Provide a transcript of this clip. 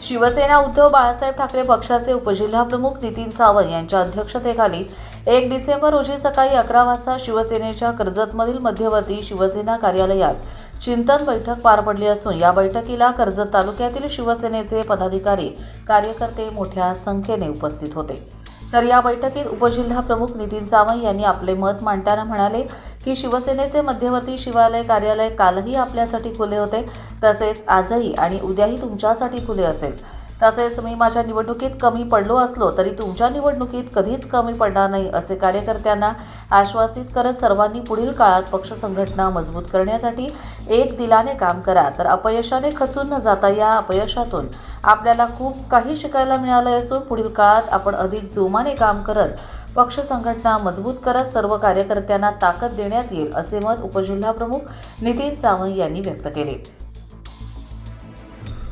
शिवसेना उद्धव बाळासाहेब ठाकरे पक्षाचे उपजिल्हाप्रमुख नितीन सावंत यांच्या अध्यक्षतेखाली एक डिसेंबर रोजी सकाळी अकरा वाजता शिवसेनेच्या कर्जतमधील मध्यवर्ती शिवसेना कार्यालयात चिंतन बैठक पार पडली असून या बैठकीला कर्जत तालुक्यातील शिवसेनेचे पदाधिकारी कार्यकर्ते मोठ्या संख्येने उपस्थित होते. तर या बैठकीत उपजिल्हाप्रमुख नितीन सावंत यांनी आपले मत मांडताना म्हणाले की शिवसेनेचे मध्यवर्ती शिवालय कार्यालय कालही आपल्यासाठी खुले होते तसेच आजही आणि उद्याही तुमच्यासाठी खुले असेल. तसेच मी माझ्या निवडणुकीत कमी पडलो असलो तरी तुमच्या निवडणुकीत कधीच कमी पडणार नाही असे कार्यकर्त्यांना आश्वासित करत सर्वांनी पुढील काळात पक्ष संघटना मजबूत करण्यासाठी एक दिलाने काम करा. तर अपयशाने खचून न जाता या अपयशातून आपल्याला खूप काही शिकायला मिळालं असून पुढील काळात आपण अधिक जोमाने काम करत पक्ष संघटना मजबूत करत सर्व कार्यकर्त्यांना ताकद देण्यात येईल असे मत उपजिल्हाप्रमुख नितीन सावंत यांनी व्यक्त केले.